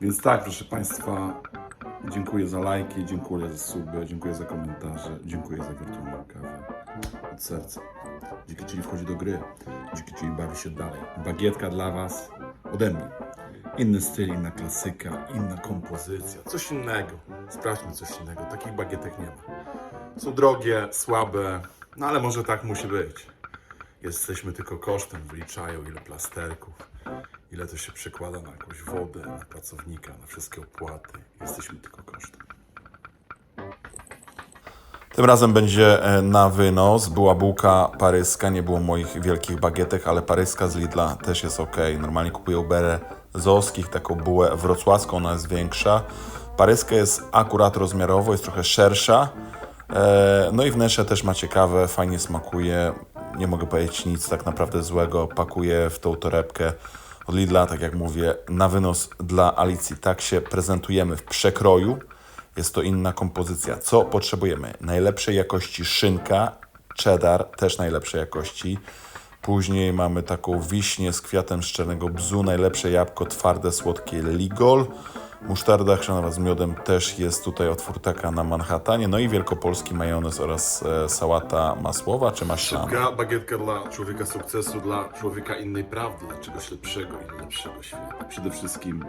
Więc tak, proszę Państwa, dziękuję za lajki, dziękuję za suby, dziękuję za komentarze, dziękuję za wirtualną kawę od serca. Dziki Chili wchodzi do gry, Dziki Chili bawi się dalej. Bagietka dla Was ode mnie. Inny styl, inna klasyka, inna kompozycja, coś innego. Sprawdźmy coś innego, takich bagietek nie ma. Są drogie, słabe, no ale może tak musi być. Jesteśmy tylko kosztem, wyliczają ile plasterków, ile to się przekłada na jakąś wodę, na pracownika, na wszystkie opłaty. Jesteśmy tylko kosztem. Tym razem będzie e, na wynos. Była bułka paryska, nie było moich wielkich bagietek, ale paryska z Lidla też jest ok. Normalnie kupuję Uberę z Oskich, taką bułę wrocławską, ona jest większa. Paryska jest akurat rozmiarowo, jest trochę szersza. E, No i wnętrze też ma ciekawe, fajnie smakuje. Nie mogę powiedzieć nic tak naprawdę złego. Pakuję w tą torebkę od Lidla, tak jak mówię, na wynos dla Alicji. Tak się prezentujemy w przekroju. Jest to inna kompozycja. Co potrzebujemy? Najlepszej jakości szynka, cheddar też najlepszej jakości. Później mamy taką wiśnię z kwiatem szczernego bzu, najlepsze jabłko twarde, słodkie Ligol. Musztarda chrzanowa z miodem też jest tutaj od Furtaka na Manhattanie. No i wielkopolski majonez oraz e, sałata masłowa czy maślana. Szybka bagietka dla człowieka sukcesu, dla człowieka innej prawdy, dla czegoś lepszego i lepszego świata. Przede wszystkim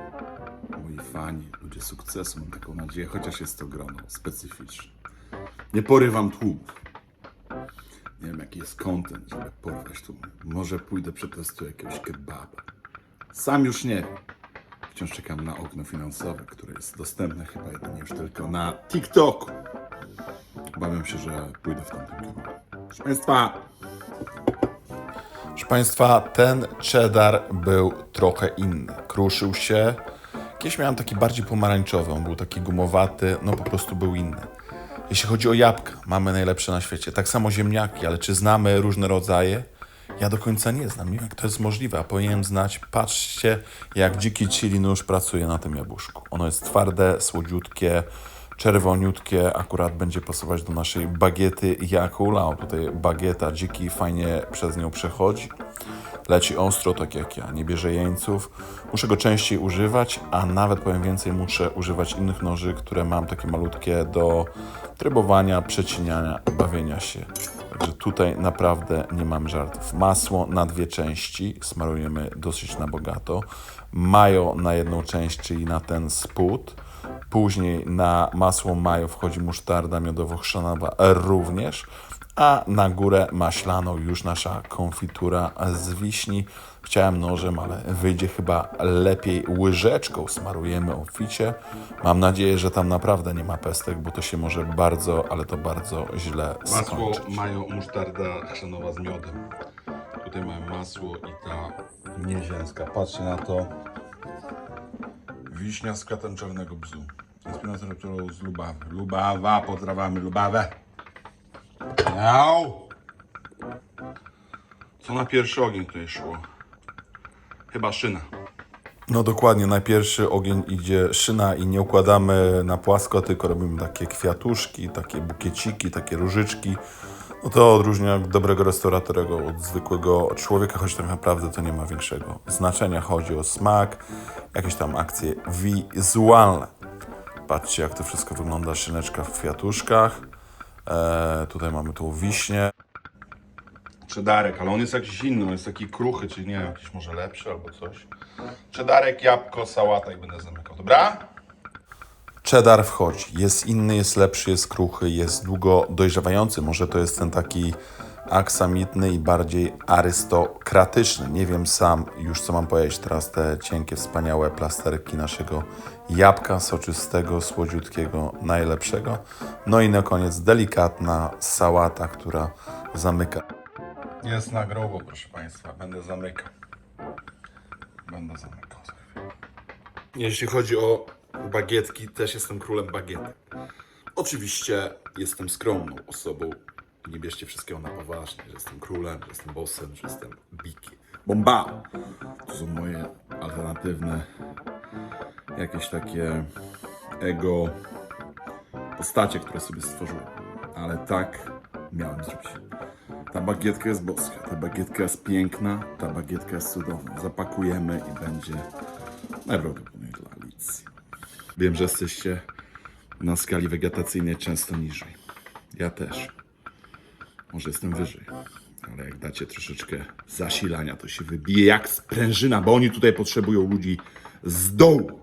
moi fani, ludzie sukcesu, mam taką nadzieję, chociaż jest to grono specyficzne. Nie porywam tłumu. Nie wiem, jaki jest content, żeby porwać tłum. Może pójdę przetestuję jakiegoś kebaba. Sam już nie wiem. Wciąż czekam na okno finansowe, które jest dostępne chyba jedynie już tylko na TikToku. Obawiam się, że pójdę w tamtym kierunku. Proszę Państwa, Proszę Państwa, ten cheddar był trochę inny. Kruszył się. Kiedyś miałem taki bardziej pomarańczowy, on był taki gumowaty, no po prostu był inny. Jeśli chodzi o jabłka, mamy najlepsze na świecie. Tak samo ziemniaki, ale czy znamy różne rodzaje? Ja do końca nie znam, jak to jest możliwe, a powinienem znać. Patrzcie, jak dziki chili nóż pracuje na tym jabłuszku. Ono jest twarde, słodziutkie, czerwoniutkie, akurat będzie pasować do naszej bagiety jak ulał. Tutaj bagieta dziki fajnie przez nią przechodzi. Leci ostro, tak jak ja, nie bierze jeńców. Muszę go częściej używać, a nawet powiem więcej, muszę używać innych noży, które mam takie malutkie do trybowania, przecinania, bawienia się. Także tutaj naprawdę nie mam żartów. Masło na dwie części, smarujemy dosyć na bogato. Majo na jedną część, czyli na ten spód. Później na masło majo wchodzi musztarda miodowo-chrzanowa również, a na górę maślaną już nasza konfitura z wiśni. Chciałem nożem, ale wyjdzie chyba lepiej łyżeczką. Smarujemy obficie. Mam nadzieję, że tam naprawdę nie ma pestek, bo to się może bardzo, ale to bardzo źle masło, skończyć. mają musztarda chrzanowa z miodem. Tutaj mamy masło i ta nieziemska. Patrzcie na to. Wiśnia z kwiatem czarnego bzu. Inspiracja recepturą z Lubawy. Lubawa, pozdrawiamy Lubawę. Miau! Co na pierwszy ogień tutaj szło? Chyba szyna. No dokładnie, na pierwszy ogień idzie szyna i nie układamy na płasko, tylko robimy takie kwiatuszki, takie bukieciki, takie różyczki. No to odróżnia dobrego restauratora od zwykłego człowieka, choć tak naprawdę to nie ma większego znaczenia. Chodzi o smak, jakieś tam akcje wizualne. Patrzcie, jak to wszystko wygląda, szyneczka w kwiatuszkach. Eee, tutaj mamy tą wiśnię. Czedarek, ale on jest jakiś inny, on jest taki kruchy, czy nie jakiś może lepszy albo coś. Czedarek, jabłko, sałata i będę zamykał, dobra? Cheddar wchodzi. Jest inny, jest lepszy, jest kruchy, jest długo dojrzewający. Może to jest ten taki aksamitny i bardziej arystokratyczny. Nie wiem sam już co mam powiedzieć. Teraz te cienkie, wspaniałe plasterki naszego jabłka soczystego, słodziutkiego, najlepszego. No i na koniec delikatna sałata, która zamyka. Jest na grobo, proszę Państwa, będę zamykał. Będę zamykał. Jeśli chodzi o bagietki, też jestem królem bagietek. Oczywiście jestem skromną osobą. Nie bierzcie wszystkiego na poważnie, że jestem królem, że jestem bossem, że jestem biki. Bomba! To są moje alternatywne jakieś takie ego postacie, które sobie stworzyłem. Ale tak miałem zrobić. Ta bagietka jest boska, ta bagietka jest piękna, ta bagietka jest cudowna. Zapakujemy i będzie najprawdopodobniej dla Alicji. Wiem, że jesteście na skali wegetacyjnej często niżej. Ja też. Może jestem wyżej. Ale jak dacie troszeczkę zasilania, to się wybije jak sprężyna, bo oni tutaj potrzebują ludzi z dołu.